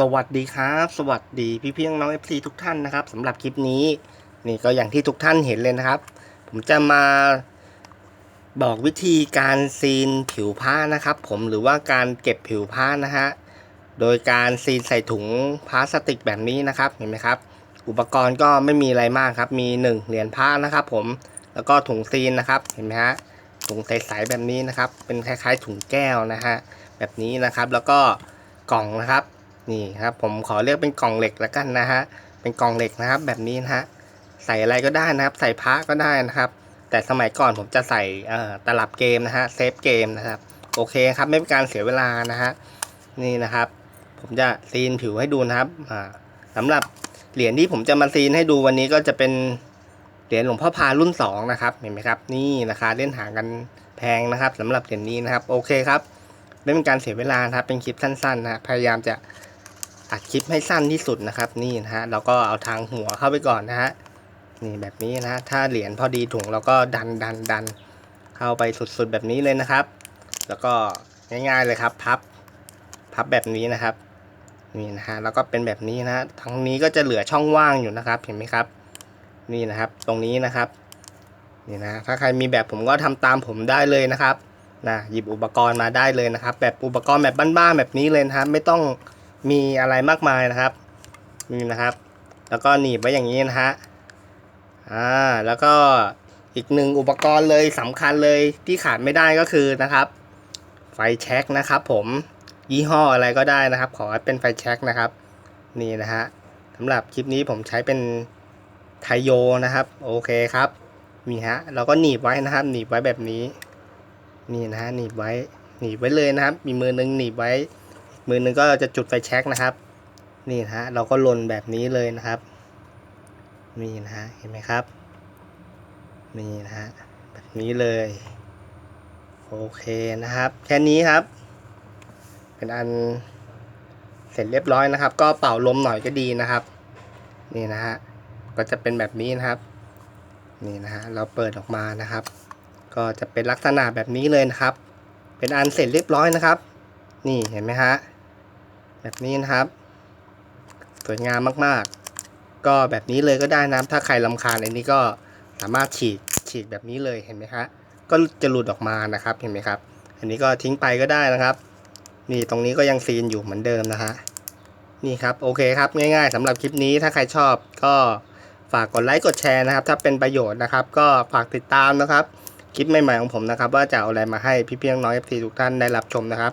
สวัสดีครับ สวัสดีพี่เพียงน้อง FC ทุกท่านนะครับสำหรับคลิปนี้ นี่ก็อย่างที่ทุกท่านเห็นเลยนะครับ ผมจะมาบอกวิธีการซีนผิวผ้านะครับ ผมหรือว่าการเก็บผิวผ้านะฮะโดยการซีนใส่ถุงพลาสติกแบบนี้นะครับเห็นไหมครับ อุปกรณ์ก็ไม่มีอะไรมากครับ มีหนึ่งเหรียญผ้านะครับ ผมแล้วก็ถุงซีนนะครับเห็นไหมฮะถุงใสๆแบบนี้นะครับ เป็นคล้ายๆถุงแก้วนะฮะแบบนี้นะครับ แล้วก็กล่องนะครับ นี่ครับ ผมขอเรียกเป็นกล่องเหล็กแล้วกันนะฮะเป็นกล่องเหล็กนะครับ แบบนี้นะฮะใส่อะไรก็ได้นะครับ ใส่พระก็ได้นะครับ แต่สมัยก่อนผมจะใส่ตลับเกมนะฮะเซฟเกมนะครับ โอเคครับไม่เป็นการเสียเวลานะฮะนี่นะครับ ผมจะซีนผิวให้ดูนะครับอ่าสำหรับเหรียญที่ผมจะมาซีนให้ดูวันนี้ก็จะเป็นเหรียญหลวงพ่อพารุ่นสองนะครับเห็นไหมครับ นี่ราคาเล่นหางกันแพงนะครับสำหรับเหรียญนี้นะครับ โอเคครับไม่เป็นการเสียเวลานะครับ เป็นคลิปสั้นๆนะพยายามจะ อัดคลิปให้สั้นที่สุดนะครับ นี่นะฮะเราก็เอาทางหัวเข้าไปก่อนนะฮะนี่แบบนี้นะถ้าเหรียญพอดีถุงเราก็ดันดันดันเข้าไปสุดๆแบบนี้เลยนะครับ แล้วก็ง่ายๆเลยครับ พับ พับแบบนี้นะครับนี่นะฮะแล้วก็เป็นแบบนี้นะทั้งนี้ก็จะเหลือช่องว่างอยู่นะครับ เห็นไหมครับ นี่นะครับ ตรงนี้นะครับนี่นะถ้าใครมีแบบผมก็ทำตามผมได้เลยนะครับนะหยิบอุปกรณ์มาได้เลยนะครับ แบบอุปกรณ์แบบบ้านๆแบบนี้เลยนะครับไม่ต้อง มีอะไรมากมายนะครับนี่นะครับ แล้วก็หนีบไว้อย่างนี้นะฮะอ่าแล้วก็อีกหนึ่งอุปกรณ์เลยสำคัญเลยที่ขาดไม่ได้ก็คือนะครับ ไฟแช็กนะครับผมยี่ห้ออะไรก็ได้นะครับ ขอให้เป็นไฟแช็กนะครับนี่นะฮะสำหรับคลิปนี้ผมใช้เป็นไทโยนะครับ โอเคครับมีฮะเราก็หนีบไว้นะครับ หนีบไว้แบบนี้ นี่นะฮะหนีบไว้หนีบไว้เลยนะครับ มีมือนึงหนีบไว้ มือหนึ่งก็จะจุดไฟแช็กนะครับ นี่นะฮะเราก็ลนแบบนี้เลยนะครับนี่นะฮะเห็นไหมครับนี่นะฮะแบบนี้เลยโอเคนะครับ แค่นี้ครับ เป็นอันเสร็จเรียบร้อยนะครับ ก็เป่าลมหน่อยก็ดีนะครับ นี่นะฮะก็จะเป็นแบบนี้นะครับ นี่นะฮะเราเปิดออกมานะครับ ก็จะเป็นลักษณะแบบนี้เลยนะครับ เป็นอันเสร็จเรียบร้อยนะครับ นี่เห็นไหมฮะ แบบนี้นะครับ สวยงามมากๆ ก็แบบนี้เลยก็ได้นะครับถ้าใครลำคาญอันนี้ก็สามารถฉีกฉีกแบบนี้เลยเห็นไหมฮะ ก็จะหลุดออกมานะครับเห็นไหมครับ อันนี้ก็ทิ้งไปก็ได้นะครับ นี่ตรงนี้ก็ยังซีนอยู่เหมือนเดิมนะฮะนี่ครับโอเคครับง่ายๆสำหรับคลิปนี้ถ้าใครชอบก็ฝากกดไลค์กดแชร์นะครับ ถ้าเป็นประโยชน์นะครับ ก็ฝากติดตามนะครับ คลิปใหม่ๆของผมนะครับ ว่าจะเอาอะไรมาให้พี่เพียงน้อย FC ทุกท่านได้รับชมนะครับ